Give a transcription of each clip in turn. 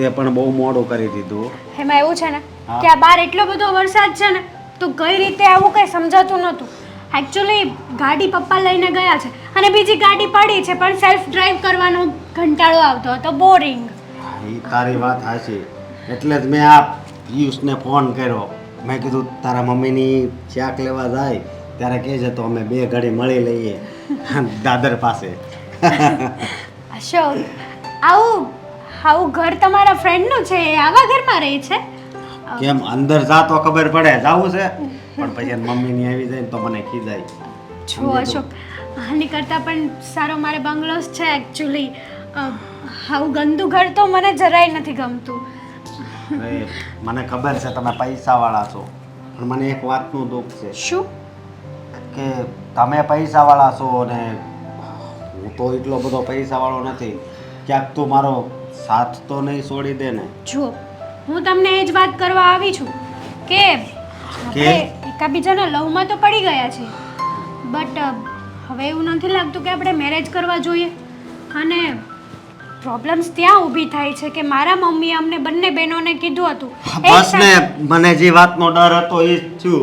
તે પણ બહુ મોડું કરી દીધું. એમાં એવું છે ને કે આ બાર એટલો બધો વરસાદ છે ને તો કઈ રીતે આવું કંઈ સમજાતું નહોતું. એકચ્યુઅલી ગાડી પપ્પા લઈને ગયા છે અને બીજી ગાડી પડી છે પણ સેલ્ફ ડ્રાઈવ કરવાનો કંટાળો આવતો હતો બોરિંગ એ તારી વાત હાચી એટલે જ મેં આ પિયુષને ફોન કર્યો. મેં કીધું તારા મમ્મીની ચાક લેવા જાય ત્યારે કહેજે તો અમે બે ઘડી મળી લઈએ. દાદર પાસે. અશોક આવું આવું ઘર તમારા ફ્રેન્ડનું છે એ આવા ઘરમાં રહે છે? કેમ અંદર જા તો ખબર પડે જાવું છે? પણ પછી મમ્મીની આવી જાય ને તો મને ખીજાય. છો અશોક આની કરતાં પણ સારો મારે બંગલોસ છે એકચ્યુઅલી આવું ગંદુ ઘર તો મને જરાય નથી ગમતું. અરે મને ખબર છે તમે પૈસાવાળા છો. પણ મને એક વાતનું દુઃખ છે. શું? કે તમે પૈસાવાળા છો અને હું તો એટલો બધો પૈસાવાળો નથી. ક્યાંક તું મારો સાથ તો નહીં છોડી દે ને. જુઓ હું તમને એ જ વાત કરવા આવી છું કે આપણે એકાબીજાના લવમાં તો પડી ગયા છે બટ હવે એવું નથી લાગતું કે આપણે મેરેજ કરવા જોઈએ. અને પ્રોબ્લેમ્સ ત્યાં ઊભી થાય છે કે મારા મમ્મીએ અમને બંને બહેનોને કીધું હતું. બસ ને મને જે વાતનો ડર હતો એ જ છું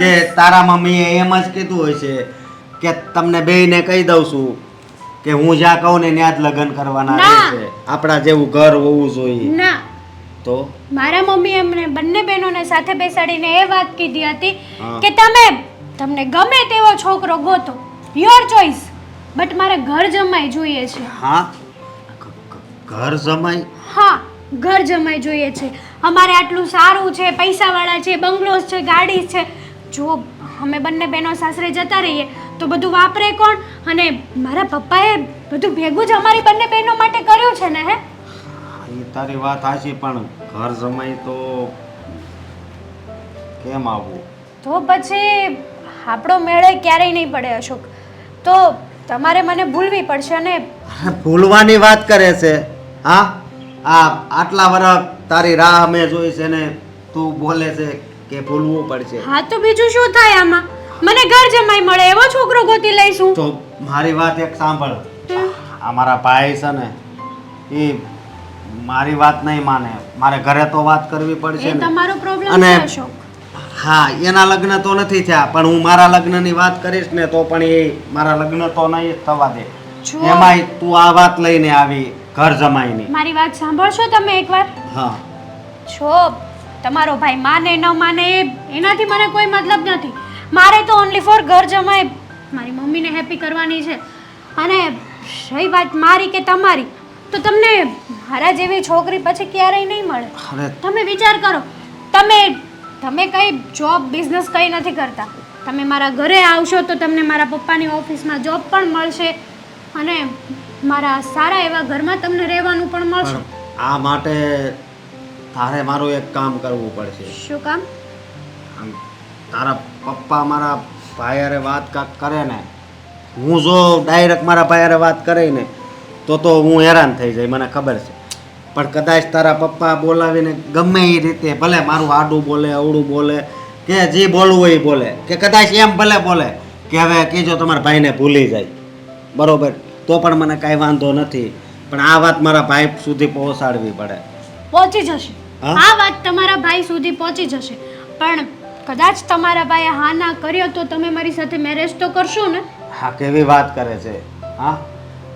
કે તારા મમ્મીએ એમ જ કીધું હોય છે કે તમને બેયને કહી દઉં છું કે હું જ્યાં કહું ને ત્યાં જ લગ્ન કરવાના ના. રહેશે. આપણા જેવું ઘર હોવું જોઈએ. ના. તો? મારા મમ્મી એમને બંને બહેનોને સાથે બેસાડીને એ વાત કીધી હતી હા. કે તમે તમને ગમે તેવો છોકરો ગોતો યોર ચોઈસ બટ મારે ઘર જમાઈ જોઈએ છે. હા? ઘર જમાઈ? હા ઘર જમાઈ જોઈએ છે. અમારે આટલું સારું છે પૈસાવાળા છે બંગલોસ છે ગાડી છે. જો અમે બંને બહેનો સાસરે જતા રહીએ તો બધું વાપરે કોણ? અને મારા પપ્પાએ બધું ભેગું જ અમારી બંને બહેનો માટે કર્યું છે ને હે? એ તારી વાત સાચી પણ ઘર જમાય તો કેમ આવવું તો પછી આપણો મેળે ક્યારેય નહીં પડે અશોક. તો તમારે મને ભૂલવી પડશે અને ભૂલવાની વાત કરે છે. હા? આ આટલા વર્ષ તારી રાહ મેં જોઈ છે ને તું બોલે છે કે ભૂલવું પડશે. હા તો બીજું શું થાય આમાં? મને ઘર જમાઈ મળે એવો છોકરો ગોતી લઈશું. તો મારી વાત એક સાંભળ. અમારા ભાઈ છે ને એ મારી વાત નહીં માને. મારે ઘરે તો વાત કરવી પડશે એ ને. તમારો પ્રોબ્લેમ અને- છે અશોક. હા એના લગ્ન તો નથી થયા પણ હું મારા લગ્નની વાત કરીશ ને તો પણ એ મારા લગ્ન તો નહીં જ થવા દે. જો. એમાંય તું આ વાત લઈને આવી ઘર જમાઈની. મારી વાત સાંભળશો તમે એકવાર? હા. છો તમારો ભાઈ માને ન માને એ એનાથી મને કોઈ મતલબ નથી. મારે તો ઓનલી ફોર ઘર જમાય. મારી મમ્મીને હેપી કરવાની છે. અને રહી વાત મારી કે તમારી તો તમને મારા જેવી છોકરી પછી ક્યારેય નહીં મળે. તમે વિચાર કરો તમે તમે કંઈ જોબ બિઝનેસ કંઈ નથી કરતા. તમે મારા ઘરે આવશો તો તમને મારા પપ્પાની ઓફિસમાં જોબ પણ મળશે અને મારા સારા એવા ઘરમાં તમને રહેવાનું પણ મળશે. આ માટે તારે મારું એક કામ કરવું પડશે. શું કામ? તારા પપ્પા મારા ભાઈ અરે વાત કાંક કરે ને હું જો ડાયરેક્ટ મારા ભાઈ અરે વાત કરે ને તો તો હું હેરાન થઈ જાય મને ખબર છે. પણ કદાચ તારા પપ્પા બોલાવીને ગમે એ રીતે ભલે મારું આડું બોલે અવડું બોલે કે જે બોલવું હોય એ બોલે કે કદાચ એમ ભલે બોલે કે હવે કીજો તમારા ભાઈને ભૂલી જાય. બરોબર? તો પણ મને કાંઈ વાંધો નથી. પણ આ વાત મારા ભાઈ સુધી પહોંચાડવી પડે. પહોંચી જશે? આ વાત તમારા ભાઈ સુધી પહોંચી જશે. પણ કદાચ તમારા ભાઈએ હા ના કર્યો તો તમે મારી સાથે મેરેજ તો કરશો ને? હા કેવી વાત કરે છે. હા?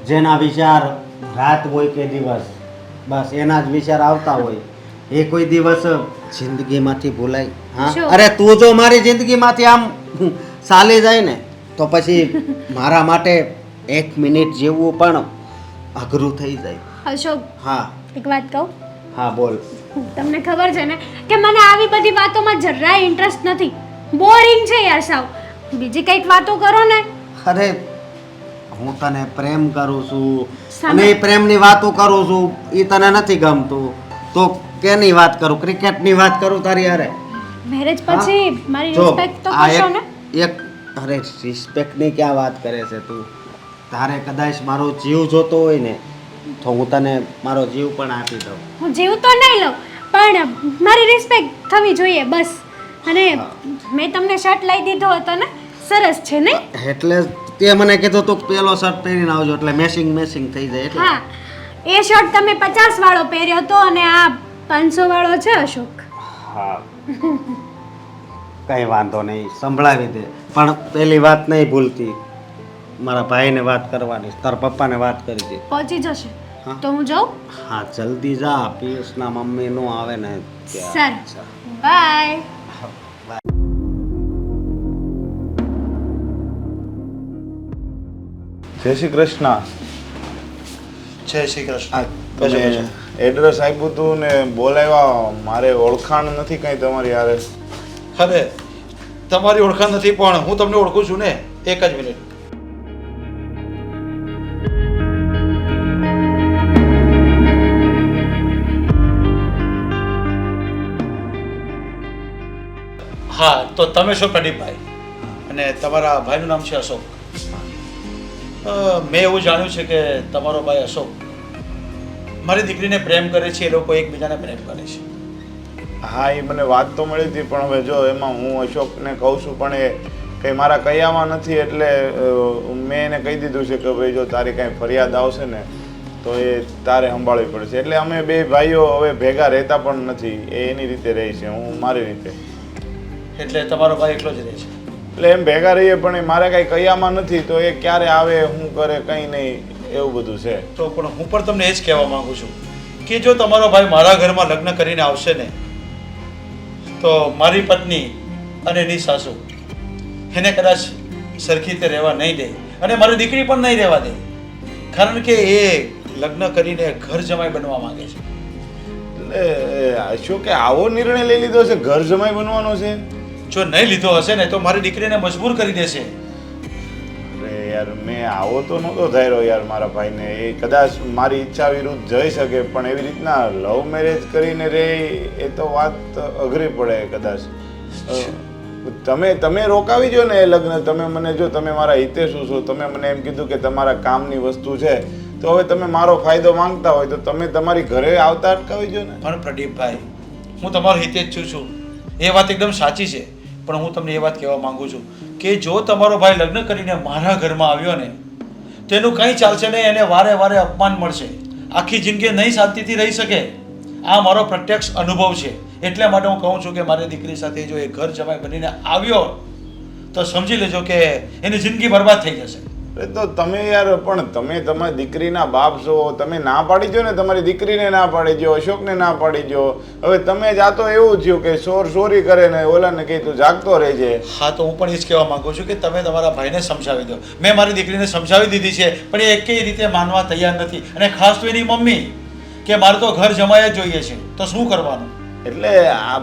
જેના વિચાર રાત હોય કે દિવસ બસ એના જ વિચાર આવતા હોય. એ કોઈ દિવસ જિંદગીમાંથી ભૂલાય. હા? અરે તું જો મારી જિંદગીમાંથી આમ ચાલી જાય ને તો પછી મારા માટે એક મિનિટ જેવું પણ અઘરું થઈ જાય. અશોક હા. એક વાત કહું? હા બોલ. તમને ખબર છે ને કે મને આવી બધી વાતોમાં જરાય ઇન્ટરેસ્ટ નથી. બોરિંગ છે યાર સાવ. બીજી કંઈક વાતો કરો ને. અરે હું તને પ્રેમ કરું છું અને એ પ્રેમની વાતો કરું છું એ તને નથી ગમતું. તો કેની વાત કરું? ક્રિકેટની વાત કરું તારી અરે મેરેજ પછી? મારી રિસ્પેક્ટ તો કરશો ને? એક અરે રિસ્પેક્ટની ક્યાં વાત કરે છે તું? તારે કદાચ મારો જીવ જોતો હોય ને તો હું તને મારો જીવ પણ આપી દઉં. હું જીવ તો નહીં લઉં પણ મારી રિસ્પેક્ટ થવી જોઈએ બસ. અને મેં તમને શર્ટ લઈ દીધો હતો ને સરસ છે નહીં? એટલે તે મને કીધું તું પેલો શર્ટ પહેરીને આવજો એટલે મેસિંગ મેસિંગ થઈ જાય એટલે. હા એ શર્ટ તમે પચાસ વાળો પહેર્યો હતો અને આ પાંચસો વાળો છે અશોક. હા. કંઈ વાંધો નહીં સંભળાવી દે. પણ પેલી વાત નહીં ભૂલતી. મારા ભાઈને વાત કરવાની તારા પપ્પાને વાત કરી દે પહોંચી જશે. હા. તો હું જાઉં? હા જલ્દી જા. પિયુષના મમ્મી નું આવે ને. ત્યાં. સારું બાય. જય શ્રી કૃષ્ણ. જય શ્રી કૃષ્ણ. આ બેસો, તમે બેસો. એડ્રેસ આપ્યું હતું ને બોલાવ્યા મારે ઓળખાણ નથી કઈ તમારી યારે અરે તમારી ઓળખાણ નથી પણ હું તમને ઓળખું છું ને. એક જ મિનિટ. હા તો તમે છો પ્રદીપભાઈ. અને તમારા ભાઈનું નામ છે અશોક. મેં એવું જાણ્યું છે કે તમારો ભાઈ અશોક મારી દીકરીને પ્રેમ કરે છે એ લોકો એકબીજાને પ્રેમ કરે છે. હા એ મને વાત તો મળી હતી પણ હવે જો એમાં હું અશોકને કહું છું પણ એ કંઈ મારા કયામાં નથી એટલે મેં એને કહી દીધું છે કે ભાઈ જો તારી કાંઈ ફરિયાદ આવશે ને તો એ તારે સંભાળવી પડશે. એટલે અમે બે ભાઈઓ હવે ભેગા રહેતા પણ નથી એ એની રીતે રહી છે હું મારી રીતે. એટલે તમારો ભાઈ એકલો જ રહે છે. એટલે એમ ભેગા રહીએ પણ એ મારે કાંઈ કયામાં નથી તો એ ક્યારે આવે શું કરે કંઈ નહીં એવું બધું છે. તો પણ હું પણ તમને એ જ કહેવા માંગુ છું કે જો તમારો ભાઈ મારા ઘરમાં લગ્ન કરીને આવશે ને તો મારી પત્ની અને એની સાસુ એને કદાચ સરખી રીતે રહેવા નહીં દે અને મારી દીકરી પણ નહીં રહેવા દે. કારણ કે એ લગ્ન કરીને ઘર જમાઈ બનવા માંગે છે. એટલે શું કે આવો નિર્ણય લઈ લીધો છે ઘર જમાઈ બનવાનો છે? જો નહીં લીધો હશે ને તો મારી દીકરીને મજબૂર કરી દેશે. અરે યાર મેં આવો તો નહોતો ધાર્યો યાર મારા ભાઈને. એ કદાચ મારી ઈચ્છા વિરુદ્ધ જઈ શકે પણ એવી રીતના લવ મેરેજ કરીને રે એ તો વાત અઘરી પડે કદાચ. તમે તમે રોકાવી જો ને એ લગ્ન. તમે મને જો તમે મારા હિતે શું છો તમે મને એમ કીધું કે તમારા કામની વસ્તુ છે તો હવે તમે મારો ફાયદો માંગતા હોય તો તમે તમારી ઘરે આવતા અટકાવી જો ને. પણ પ્રદીપભાઈ હું તમારો હિતે જ છું છું. એ વાત એકદમ સાચી છે. પણ હું તમને એ વાત કહેવા માંગુ છું કે જો તમારો ભાઈ લગ્ન કરીને મારા ઘરમાં આવ્યો ને, તેનું કંઈ ચાલશે નહીં, એને વારે વારે અપમાન મળશે. આખી જિંદગી નહીં શાંતિથી રહી શકે. આ મારો પ્રત્યક્ષ અનુભવ છે. એટલે માટે હું કહું છું કે મારી દીકરી સાથે જો એ ઘર જમાઈ બનીને આવ્યો, તો સમજી લેજો કે એની જિંદગી બરબાદ થઈ જશે. એ તો તમે યાર પણ તમે તમારી દીકરીના બાપ છો તમે ના પાડી જો ને તમારી દીકરીને ના પાડી દો અશોકને ના પાડી જો હવે તમે જાતો એવું થયું કે ચોર ચોરી કરે ને ઓલાને કહી તું જાગતો રહેજે. હા તો હું પણ એ જ કહેવા માંગુ છું કે તમે તમારા ભાઈને સમજાવી દો. મેં મારી દીકરીને સમજાવી દીધી છે પણ એ એકેય રીતે માનવા તૈયાર નથી. અને ખાસ તો એની મમ્મી કે મારે તો ઘર જમાય જ જોઈએ છે. તો શું કરવાનું? એટલે આ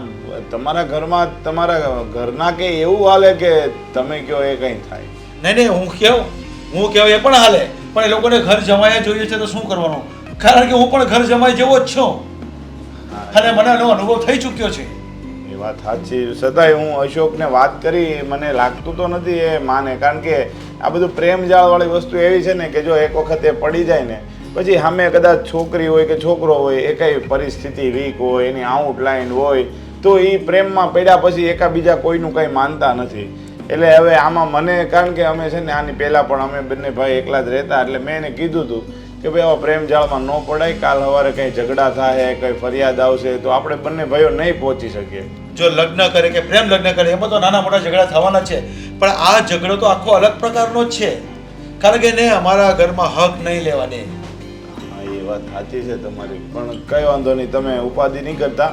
તમારા ઘરમાં તમારા ઘરના કે એવું હાલે કે તમે કયો એ કંઈ થાય? નહીં નહીં હું કેવું હું કહેવાય એ પણ હાલે. પણ એ લોકોને ઘર જમાયા જોઈએ છે તો શું કરવાનું? કારણ કે હું પણ ઘર જમાય જેવો જ છું. અને મને એનો અનુભવ થઈ ચૂક્યો છે. એ વાત સાચી. છતાંય હું અશોકને વાત કરી, મને લાગતું તો નથી એ માને. કારણ કે આ બધું પ્રેમ જાળવાળી વસ્તુ એવી છે ને કે જો એક વખત એ પડી જાય ને, પછી સામે કદાચ છોકરી હોય કે છોકરો હોય, એ કઈ પરિસ્થિતિ વીક હોય, એની આઉટલાઈન હોય, તો એ પ્રેમમાં પડ્યા પછી એકાબીજા કોઈનું કંઈ માનતા નથી. એટલે હવે આમાં મને કારણ કે અમે છે ને આની પહેલાં પણ અમે બંને ભાઈ એકલા જ રહેતા એટલે મેં એને કીધું હતું કે ભાઈ આવા પ્રેમ જાળમાં ન પડાય કાલ સવારે કંઈ ઝઘડા થાય કંઈ ફરિયાદ આવશે તો આપણે બંને ભાઈઓ નહીં પહોંચી શકીએ. જો લગ્ન કરે કે પ્રેમ લગ્ન કરે એમાં તો નાના મોટા ઝઘડા થવાના છે પણ આ ઝઘડો તો આખો અલગ પ્રકારનો જ છે. કારણ કે એને અમારા ઘરમાં હક નહીં લેવા દે હા એ વાત સાચી છે તમારી પણ કઈ વાંધો નહીં તમે ઉપાધિ નહીં કરતા.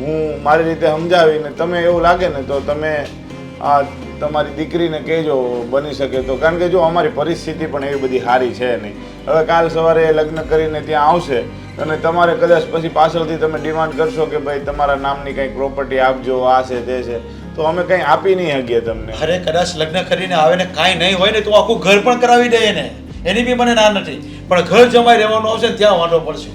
હું મારી રીતે સમજાવીને તમે એવું લાગે ને તો તમે આ તમારી દીકરીને કહેજો બની શકે તો. કારણ કે જો અમારી પરિસ્થિતિ પણ એવી બધી સારી છે નહીં. હવે કાલ સવારે લગ્ન કરીને ત્યાં આવશે અને તમારે કદાચ પછી પાછળથી તમે ડિમાન્ડ કરશો કે ભાઈ તમારા નામની કંઈ પ્રોપર્ટી આપજો આ છે તે છે. તો અમે કંઈ આપી નહીં શકીએ તમને. અરે કદાચ લગ્ન કરીને આવે ને કાંઈ નહીં હોય ને તો આખું ઘર પણ કરાવી દે ને એની બી મને ના નથી. પણ ઘર જમાઈ રહેવાનું આવશે ને ત્યાં વાંધો પડશે.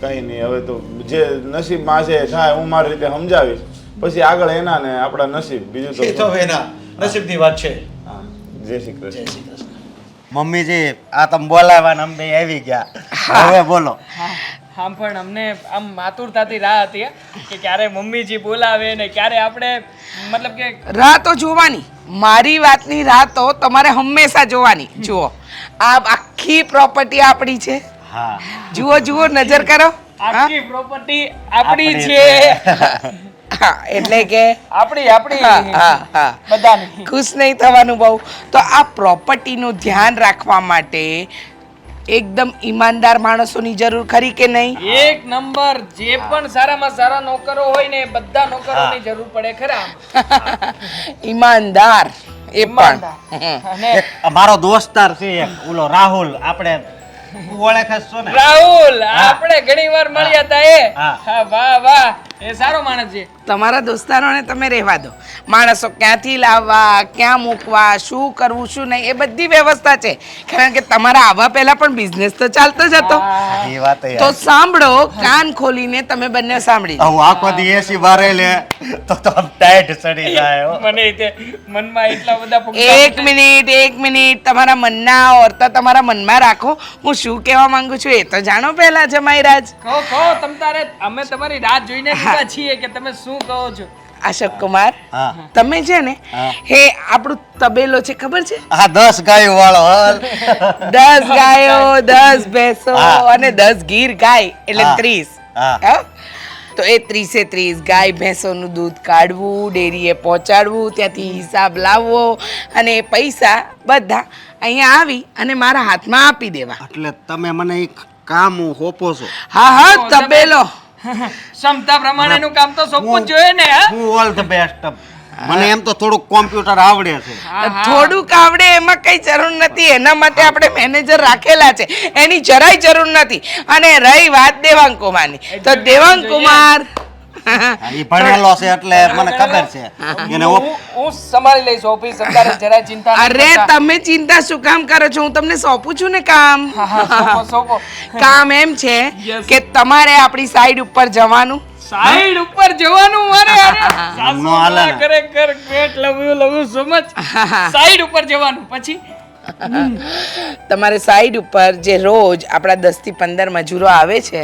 કંઈ નહીં. હવે તો જે નસીબમાં છે થાય હું મારી રીતે સમજાવીશ. પછી આગળ એના ને આપણા નસીબ બીજું એ તો તો હવે એના નસીબની વાત છે. હા, જય શ્રી જય કૃષ્ણ શ્રી કૃષ્ણ. મમ્મીજી આ તમે બોલાવવાને અમે બે આવી ગયા. હવે બોલો. હા. પણ અમને આમ આતુરતાથી રાહ હતી કે ક્યારે મમ્મીજી બોલાવે ને ક્યારે આપણે મતલબ કે રાહ તો જોવાની. મારી વાતની રાહ તો તમારે હંમેશા જોવાની. જુઓ આ આખી પ્રોપર્ટી આપણી છે. હા. જુઓ જુઓ નજર કરો. હા? આખી પ્રોપર્ટી આપણી આપણી છે. એટલે કે આપણી આપણી હા હા બધાની. ખુશ નહીં થવાનું બહુ. તો આ પ્રોપર્ટીનું ધ્યાન રાખવા માટે એકદમ ઈમાનદાર માણસોની જરૂર ખરી કે નહીં? એક નંબર જે પણ સારામાં સારા નોકરો હોય ને બધા નોકરોની જરૂર પડે ખરા. ઈમાનદાર એ પણ. ઈમાનદાર. હમ. અને એક અમારો દોસ્તાર છે એક ઓલો રાહુલ. આપણે ઓળખે છો ને. રાહુલ આપણે ઘણી વાર મળ્યા હતા એ. વાહ વાહ. એ સારો માણસ છે. તમારા દોસ્તારોને તમે રહેવા દો. માણસો ક્યાંથી લાવવા ક્યાં મૂકવા શું કરવું શું નહીં એ બધી વ્યવસ્થા છે. કારણ કે તમારા આવવા પહેલા પણ બિઝનેસ તો ચાલતો જ હતો. એ વાત તો સાંભળો કાન ખોલીને તમે બંને સાંભળી હું આખો દી એસી બારે લે તો તો ટાઈટ ચડી જાય મને તે મનમાં એટલા બધા એક મિનિટ એક મિનિટ તમારા મનના ઓરતા તમારા મનમાં રાખો. હું શું કહેવા માંગુ છું એ તો જાણો પહેલા જમાઈરાજ કહો કહો તમ તારે અમે તમારી રાત જોઈને બેઠા છીએ કે તમે શું કહો છો? અશોક કુમાર તમે છે ને હે. આપણું તબેલો છે ખબર છે? હા દસ ગાયો વાળો દસ ગાયો દસ ભેંસો. અને દસ ગીર ગાય એટલે ત્રીસ. હા. હા? તો એ ત્રીસે ત્રીસ ગાય ભેંસોનું દૂધ કાઢવું ડેરીએ પહોંચાડવું ત્યાંથી હિસાબ લાવવો અને એ પૈસા બધા અહીંયા આવી અને મારા હાથમાં આપી દેવા. એટલે તમે મને એક કામ હોપો છો. હા હા તબેલો. ક્ષમતા પ્રમાણેનું કામ તો સોંપવું જોઈએ ને હું? ઓલ ધ બેસ્ટ મને એમ તો થોડુંક કોમ્પ્યુટર આવડે છે. થોડુંક આવડે એમાં કઈ જરૂર નથી. એના માટે આપણે મેનેજર રાખેલા છે. એની જરાય જરૂર નથી. અને રહી વાત દેવાંગ કુમારની. તો દેવાંગ કુમાર એ ભણેલો છે એટલે મને ખબર છે. એને હું હું સંભાળી લઈશ ઓફિસ અત્યારે જરાય ચિંતા અરે તમે ચિંતા શું કામ કરો છો? હું તમને સોંપું છું ને કામ. હા, હા, સોંપો, સોંપો. કામ એમ છે કે તમારે આપણી સાઈડ ઉપર જવાનું. સાઈડ ઉપર જવાનું અરે. અરે નો સાસુ હાલે ને. માં ખરેખર great love you love you so much side ઉપર જવાનું પછી? તમારે સાઈડ ઉપર જે રોજ આપણા દસથી પંદર મજૂરો આવે છે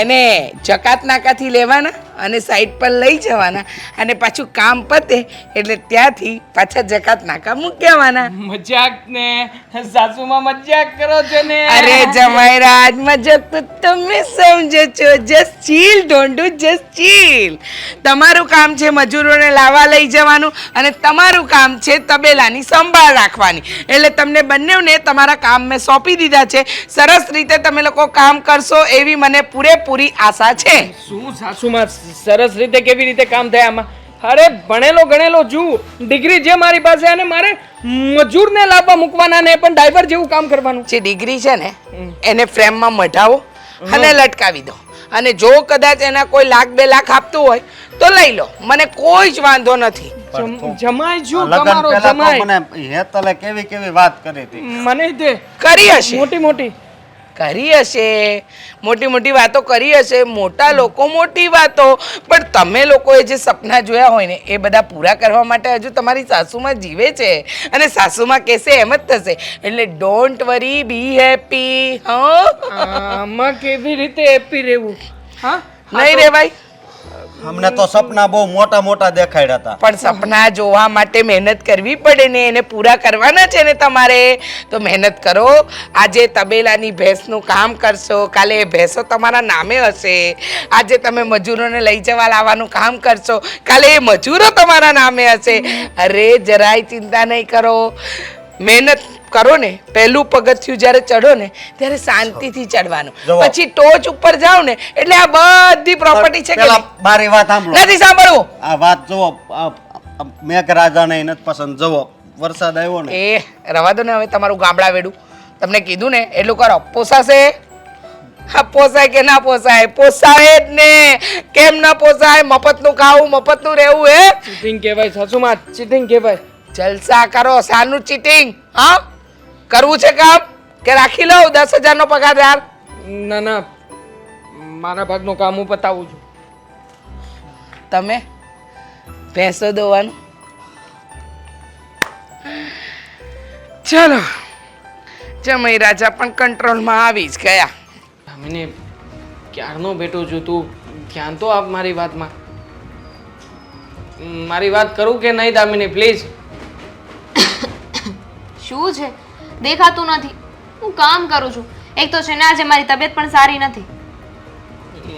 એને જકાત નાકાથી લેવાના? અને સાઈડ પર લઈ જવાના અને પાછું કામ પતે એટલે ત્યાંથી પાછા જકાત નાકા મૂકી મજાક ને સાસુમાં મજાક કરો છો ને. અરે જમાઈરાજ મજાક તો તમે સમજો છો. જસ્ટ ચીલ ઢોંડુ જસ્ટ ચીલ તમારું કામ છે મજૂરોને લાવવા લઈ જવાનું અને તમારું કામ છે તબેલાની સંભાળ રાખવાની. એટલે તમને બંનેને તમારા કામ મેં સોંપી દીધા છે. સરસ રીતે તમે લોકો કામ કરશો એવી મને પૂરેપૂરી આશા છે. શું સાસુમાં સરસ રીતે કેવી રીતે કામ થાય આમાં? અરે ભણેલો ગણેલો જુઓ. ડિગ્રી છે મારી પાસે અને મારે મજૂરને લાવવા મૂકવાના ને પણ ડ્રાઈવર જેવું કામ કરવાનું. જે ડિગ્રી છે ને એને ફ્રેમમાં મઢાવો અને લટકાવી દો. અને જો કદાચ એના કોઈ લાખ બે લાખ આપતું હોય તો લઈ લો. મને કોઈ જ વાંધો નથી. જમ- જમાઈ છું તમારો પહેલા જમાઈ. મને હેતલે કેવી કેવી વાત કરી હતી. મને તે કરી હશે. મોટી મોટી કરી હશે. મોટી મોટી વાતો કરી હશે. મોટા લોકો મોટી વાતો. પણ તમે લોકોએ જે સપના જોયા હોય ને એ બધા પૂરા કરવા માટે હજુ તમારી સાસુમાં જીવે છે. અને સાસુમાં કહેશે એમ જ થશે. એટલે ડોન્ટ વરી બી હેપી હા? કેવી રીતે હેપી રહેવું? હા? નહીં રે ભાઈ અમને તો સપના બહુ મોટા મોટા દેખાડ્યા હતા. પણ સપના જોવા માટે મહેનત કરવી પડે ને એને પૂરા કરવાના છે ને તમારે. તો મહેનત કરો. આજે તબેલાની ભેંસનું કામ કરશો. કાલે એ ભેંસો તમારા નામે હશે. આજે તમે મજૂરોને લઈ જવા લાવવાનું કામ કરશો. કાલે એ મજૂરો તમારા નામે હશે. અરે જરાય ચિંતા નહીં કરો. મહેનત કરો ને પહેલું પગથિયું જ્યારે ચડો ને ત્યારે શાંતિથી ચડવાનું પછી ટોચ ઉપર જાઓ ને એટલે આ બધી પ્રોપર્ટી છે કે મારી વાત સાંભળો. નથી સાંભળવું? આ વાત જુઓ મેઘરાજાને નથી પસંદ. જુઓ વરસાદ આવ્યો ને. એ રવા દો ને હવે તમારું ગામડા વેડું. તમને કીધું ને એટલું કરો. પોસાશે? હા પોસાય કે ના પોસાય? પોસાય જ ને. કેમ ના પોસાય? મફતનું ખાવું મફતનું રહેવું હે? ચીટિંગ કહેવાય સાસુમાં ચીટિંગ કહેવાય. જલસા કરો સાનું ચીટિંગ હા? કરવું છે કામ? કે રાખી લઉં દસ હજારનો પગારદાર ના ના. મારા ભાગનું કામ હું પતાવું છું. તમે ભેંસો દોવાનું. ચલો. જમઈ રાજા પણ કંટ્રોલમાં આવી જ ગયા. મને ક્યારનો બેઠો છું તું? ધ્યાન તો આપ મારી વાતમાં. મારી વાત કરું કે નહીં દામિની પ્લીઝ? શું છે? દેખાતું નથી. હું કામ કરું છું. એક તો છે ને આજે મારી તબિયત પણ સારી નથી.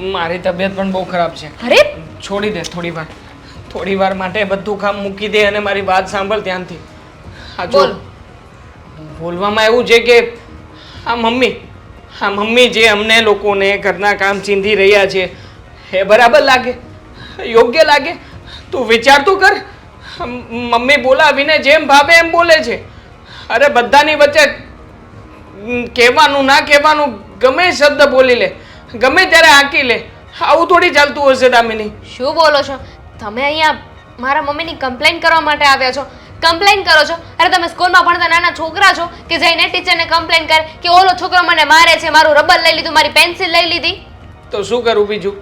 મારી તબિયત પણ બહુ ખરાબ છે. અરે! છોડી દે થોડી વાર. થોડી વાર માટે બધું કામ મૂકી દે અને મારી વાત સાંભળ ધ્યાનથી. બોલ. બોલવામાં એવું છે કે આ મમ્મી આ મમ્મી જે અમને લોકોને ઘરના કામ ચીંધી રહ્યા છે એ બરાબર લાગે? યોગ્ય લાગે? તું વિચાર તો કર. મમ્મી બોલાવીને જેમ ભાવે એમ બોલે છે. અરે બધાની વચ્ચે કહેવાનું ના કહેવાનું ગમે શબ્દ બોલી લે ગમે ત્યારે આંકી લે આવું થોડી ચાલતું હશે દામિની. શું બોલો છો? તમે અહીંયા મારા મમ્મીની કમ્પ્લેન કરવા માટે આવ્યા છો. કમ્પ્લેન કરો છો? અરે તમે સ્કૂલમાં ભણતા નાના છોકરા છો કે જઈને ટીચરને કમ્પ્લેન કરે કે ઓલો છોકરો મને મારે છે મારું રબર લઈ લીધું મારી પેન્સિલ લઈ લીધી? તો શું કરું બીજું?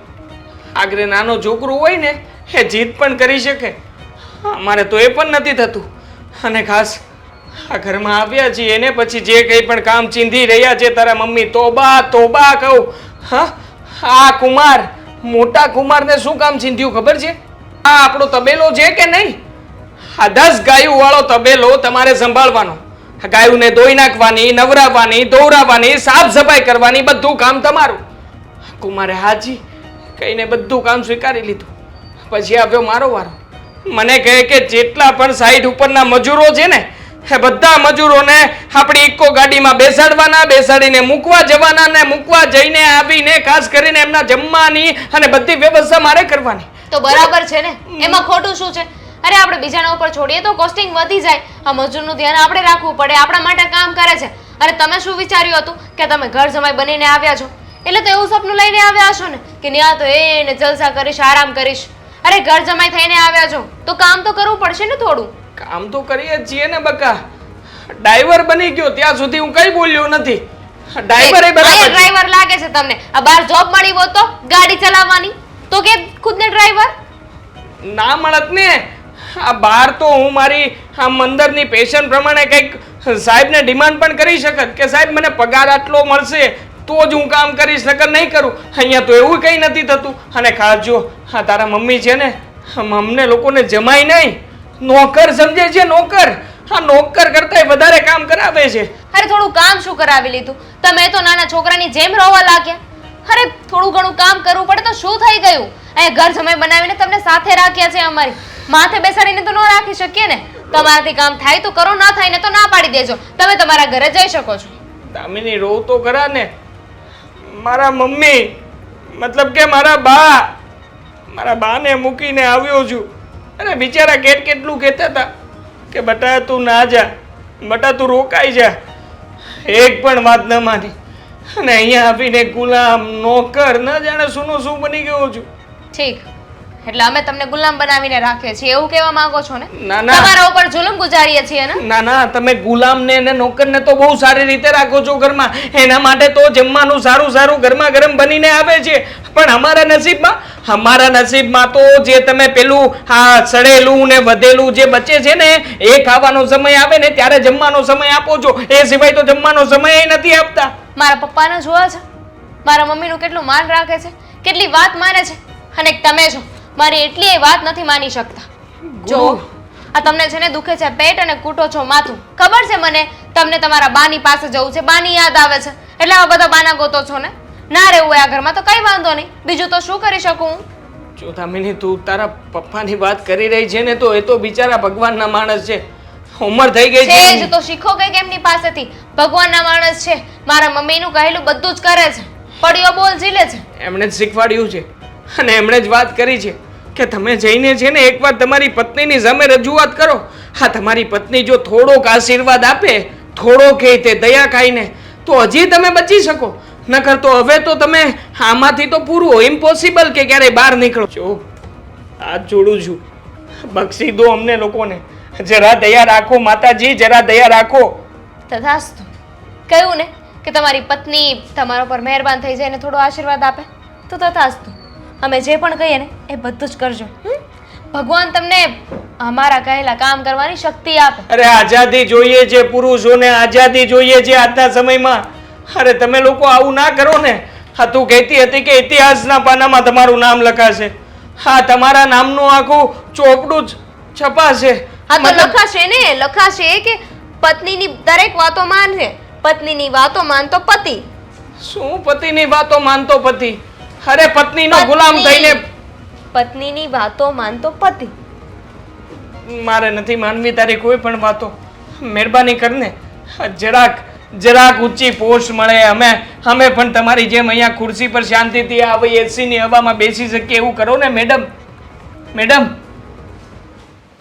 આગળ નાનો છોકરો હોય ને એ જીદ પણ કરી શકે. અમારે તો એ પણ નથી થતું. અને ખાસ આ ઘરમાં આવ્યા છીએ ને પછી જે કંઈ પણ કામ ચીંધી રહ્યા છે તારા મમ્મી, તોબા તોબા કહું. હા? આ કુમાર, મોટા કુમારને શું કામ ચીંધ્યું ખબર છે? આ આપણો તબેલો છે કે નહીં? આ દસ ગાયું વાળો તબેલો તમારે સંભાળવાનો. ગાયુંને ધોઈ નાખવાની નવરાવવાની ધોવરાવવાની સાફ સફાઈ કરવાની, બધું કામ તમારું. કુમારે હાજી, કહીને બધું કામ સ્વીકારી લીધું. પછી આવ્યો મારો વારો. મને કહે કે જેટલા પણ સાઈડ ઉપરના મજૂરો છે ને એ બધા મજૂરોને આપણી ઇકો ગાડીમાં બેસાડવાના બેસાડીને મૂકવા જવાના ને મૂકવા જઈને આવીને ખાસ કરીને એમના જમવાની અને બધી વ્યવસ્થા મારે કરવાની. તો બરાબર છે ને? એમાં ખોટું શું છે? અરે આપણે બીજાના ઉપર છોડીએ તો કોસ્ટિંગ વધી જાય. આ મજૂરનું ધ્યાન આપણે રાખવું પડે આપણા માટે કામ કરે છે. અરે તમે શું વિચાર્યું હતું? કે તમે ઘર જમાઈ બનીને આવ્યા છો? એટલે તો એવું સપનું લઈને આવ્યા છો ને? કે ન્યા તો એને જલસા કરીશ આરામ કરીશ. અરે ઘર જમાઈ થઈને આવ્યા છો? તો કામ તો કરવું પડશે ને થોડું. કામ તો કરીએ જ છીએ ને બકા. ડ્રાઈવર બની ગયો ત્યાં સુધી હું કઈ બોલ્યો નથી. ડ્રાઈવર એ બરાબર ડ્રાઈવર લાગે છે તમને. આ બાર જોબ મળી હોય તો ગાડી ચલાવવાની. તો કે ખુદને ડ્રાઈવર ના મળત ને. આ બાર તો હું મારી આમ અંદરની પેશન પ્રમાણે કંઈક સાહેબને ડિમાન્ડ પણ કરી શકત કે સાહેબ મને પગાર આટલો મળશે તો જ હું કામ કરીશ નકર નહીં કરું. અહીંયા તો એવું કંઈ નથી થતું. અને કાળજો હા તારા મમ્મી છે ને અમને લોકોને જમાય નહીં. નોકર સમજે છે નોકર? હા નોકર કરતાંય વધારે કામ કરાવે છે. અરે થોડું કામ શું કરાવી લીધું? તમે તો નાના છોકરાની જેમ રોવા લાગ્યા. અરે થોડું ઘણું કામ કરવું પડે તો શું થઈ ગયું? અહીંયા ઘર જમાઈ બનાવીને તમને સાથે રાખ્યા છે અમારી. માથે બેસાડીને તો ન રાખી શકીએ ને? તમારાથી કામ થાય તો કરો ના થાય ને તો ના પાડી દેજો. તમે તમારા ઘરે જઈ શકો છો. દામિની રો તો ખરા ને? મારા મમ્મી મતલબ કે મારા બા મારા બાને મૂકીને આવ્યો છું. અને બિચારા કેટ કેટલું કહેતા હતા કે બટા તું ના જા, બટા તું રોકાઈ જા. એક પણ વાત ન માની. અને અહીંયા આવીને ગુલામ, નોકર, ન જાણે શુંનું શું બની ગયો છું. ઠીક. એટલે અમે તમને ગુલામ બનાવીને રાખીએ છીએ. એવું કહેવા માંગો છો ને? ના, ના. તમારા ઉપર જુલમ ગુજારીએ છીએ ને? ના ના તમે ગુલામને નોકર નોકરને તો બહુ સારી રીતે રાખો છો ઘરમાં. એના માટે તો જમવાનું સારું સારું ગરમા ગરમ બનીને આવે છે. પણ અમારા નસીબમાં અમારા નસીબમાં તો જે તમે પેલું આ સડેલું ને વધેલું જે બચે છે ને એ ખાવાનો સમય આવે ને ત્યારે જમવાનો સમય આપો છો. એ સિવાય તો જમવાનો સમય નથી આપતા. મારા પપ્પાને જોવા છે. મારા મમ્મીનું કેટલું માન રાખે છે. કેટલી વાત માને છે. અને તમે છો. મારી એટલી વાત નથી માની શકતા. જો આ તમને છે ને દુખે છે પેટ અને કૂટો છો માથું. ખબર છે મને તમને તમારા બાની પાસે જવું છે બાની યાદ આવે છે. એટલે આ બધા બાના ગોતો છો ને? ના રહેવું હોય આ ઘરમાં તો કઈ વાંધો નહીં. બીજું તો શું કરી શકું હું? જો દામિની તું તારા પપ્પાની વાત કરી રહી છે ને તો એ તો બિચારા ભગવાનના માણસ છે. ઉંમર થઈ ગઈ છે જ તો શીખો કંઈક એમની પાસેથી. ભગવાનના માણસ છે. મારા મમ્મીનું કહેલું બધું જ કરે છે. પડ્યો બોલ ઝીલે છે. એમણે જ શીખવાડ્યું છે. અને એમણે જ વાત કરી છે કે તમે જઈને છે ને એકવાર તમારી પત્નીની સામે રજૂઆત કરો. હા, તમારી પત્ની જો થોડોક આશીર્વાદ આપે થોડો કહે તે દયા ખાઈને, તો હજી તમે બચી શકો. નકર તો હવે તો તમે આમાંથી તો પૂરું ઇમ્પોસિબલ કે ક્યારેય બહાર નીકળો. છો આ જોડું છું. બક્ષી દો અમને લોકોને. જરા દયા રાખો, માતાજી, જરા દયા રાખો. તથાસ્તુ. કહ્યું ને કે તમારી પત્ની તમારા પર મહેરબાન થઈ જાય ને થોડો આશીર્વાદ આપે. તો તથાસ્તુ. અમે જે પણ કહીએ ને એ બધું જ કરજો. ભગવાન તમને અમારા કહેલા કામ કરવાની શક્તિ આપે. અરે આઝાદી જોઈએ છે પુરુષોને આઝાદી જોઈએ છે આજના સમયમાં. અરે તમે લોકો આવું ના કરો ને. હા તું કહેતી હતી કે ઇતિહાસના પાનામાં તમારું નામ લખાશે. હા તમારા નામનું આખું ચોપડું જ છપાશે. હા તો લખાશે ને લખાશે કે પત્નીની દરેક વાતો માનશે. પત્નીની વાતો માનતો પતિ. શું પતિની વાતો માનતો પતિ? અરે પત્નીનો ગુલામ. થઈને પત્નીની વાતો માનતો પતિ. મારે નથી માનવી તારી કોઈ પણ વાતો. મહેરબાની કરીને જરાક જરાક ઊંચી પોસ્ટ મળે. અમે અમે પણ તમારી જેમ અહીંયા ખુરશી પર શાંતિથી આવી એસીની હવામાં બેસી શકીએ. એવું કરો ને મેડમ. મેડમ.